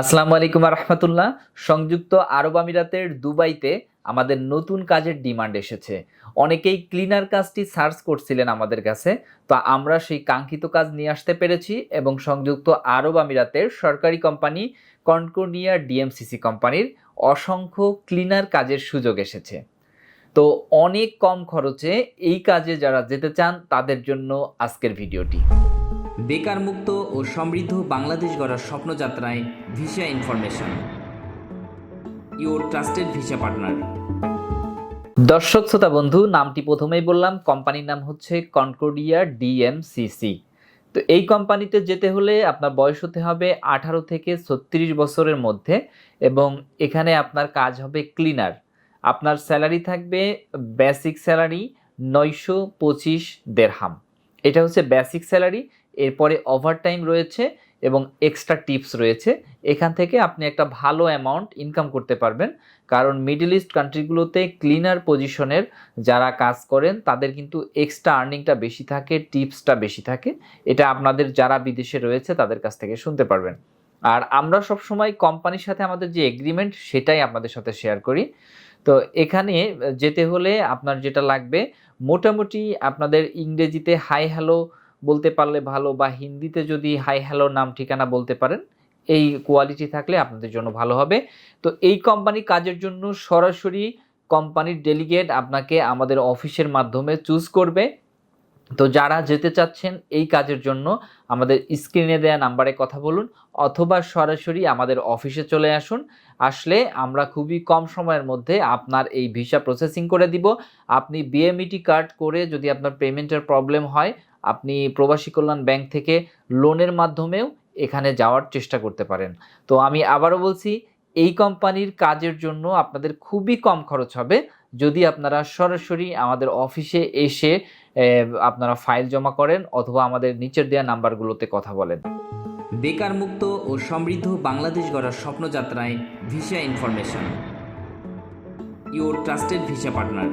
আসসালামু আলাইকুম রহমতুল্লাহ সংযুক্ত আরব আমিরাতের দুবাইতে আমাদের নতুন কাজের ডিমান্ড এসেছে। অনেকেই ক্লিনার কাজটি সার্চ করছিলেন আমাদের কাছে। তো আমরা সেই কাঙ্ক্ষিত কাজ নিয়ে আসতে পেরেছি এবং সংযুক্ত আরব আমিরাতের সরকারি কোম্পানি কনকোনিয়া ডিএমসিসি কোম্পানির অসংখ্য ক্লিনার কাজের সুযোগ এসেছে। তো অনেক কম খরচে এই কাজে যারা যেতে চান তাদের জন্য আজকের ভিডিওটি। বেকার মুক্ত ও সমৃদ্ধ বাংলাদেশ গড়ার স্বপ্নযাত্রায় visa information. Your trusted visa partner. দর্শক শ্রোতা বন্ধু, নামটি প্রথমেই বললাম, কোম্পানির নাম হচ্ছে কনকোডিয়া ডিএমসিসি তো এই কোম্পানিতে যেতে হলে আপনার বয়স হতে হবে আঠারো থেকে ছত্রিশ বছরের মধ্যে এবং এখানে আপনার কাজ হবে ক্লিনার। আপনার স্যালারি থাকবে বেসিক স্যালারি নয়শো পঁচিশ দেড়হাম। এটা হচ্ছে বেসিক স্যালারি এরপরে ওভারটাইম রয়েছে এবং এক্সট্রা টিপস রয়েছে। এখান থেকে আপনি একটা ভালো অ্যামাউন্ট ইনকাম করতে পারবেন। কারণ মিডল ইস্ট কান্ট্রিগুলোতে ক্লিনার পজিশনের যারা কাজ করেন, তাদের কিন্তু এক্সট্রা আর্নিংটা বেশি থাকে টিপসটা বেশি থাকে। এটা আপনাদের যারা বিদেশে রয়েছে, তাদের কাছ থেকে শুনতে পারবেন। আর আমরা সবসময় কোম্পানির সাথে আমাদের যে এগ্রিমেন্ট সেটাই আপনাদের সাথে শেয়ার করি। তো এখানে যেতে হলে আপনার যেটা লাগবে, মোটামুটি আপনাদের ইংরেজিতে হাই হ্যালো বলতে পারলে ভালো বা হিন্দিতে যদি হাই হ্যালো নাম ঠিকানা বলতে পারেন, এই কোয়ালিটি থাকলে আপনাদের জন্য ভালো হবে। তো এই কোম্পানি কাজের জন্য সরাসরি কোম্পানির ডেলিগেট আপনাকে আমাদের অফিসের মাধ্যমে চুজ করবে। তো যারা যেতে চাচ্ছেন এই কাজের জন্য আমাদের স্ক্রিনে দেওয়া নাম্বারে কথা বলুন অথবা সরাসরি আমাদের অফিসে চলে আসুন। আসলে আমরা খুবই কম সময়ের মধ্যে আপনার এই ভিসা প্রসেসিং করে দিব। আপনি বিএমইটি কার্ড করে যদি আপনার পেমেন্টের প্রবলেম হয়, আপনি প্রবাসী কল্যাণ ব্যাংক থেকে লোনের মাধ্যমেও এখানে যাওয়ার চেষ্টা করতে পারেন। তো আমি আবারও বলছি, এই কোম্পানির কাজের জন্য আপনাদের খুবই কম খরচ হবে। যদি আপনারা সরাসরি আমাদের অফিসে এসে আপনারা ফাইল জমা করেন অথবা আমাদের নিচের দেওয়া নাম্বারগুলোতে কথা বলেন। বেকার মুক্ত ও সমৃদ্ধ বাংলাদেশ গড়ার স্বপ্নযাত্রায় visa information. Your trusted visa partner.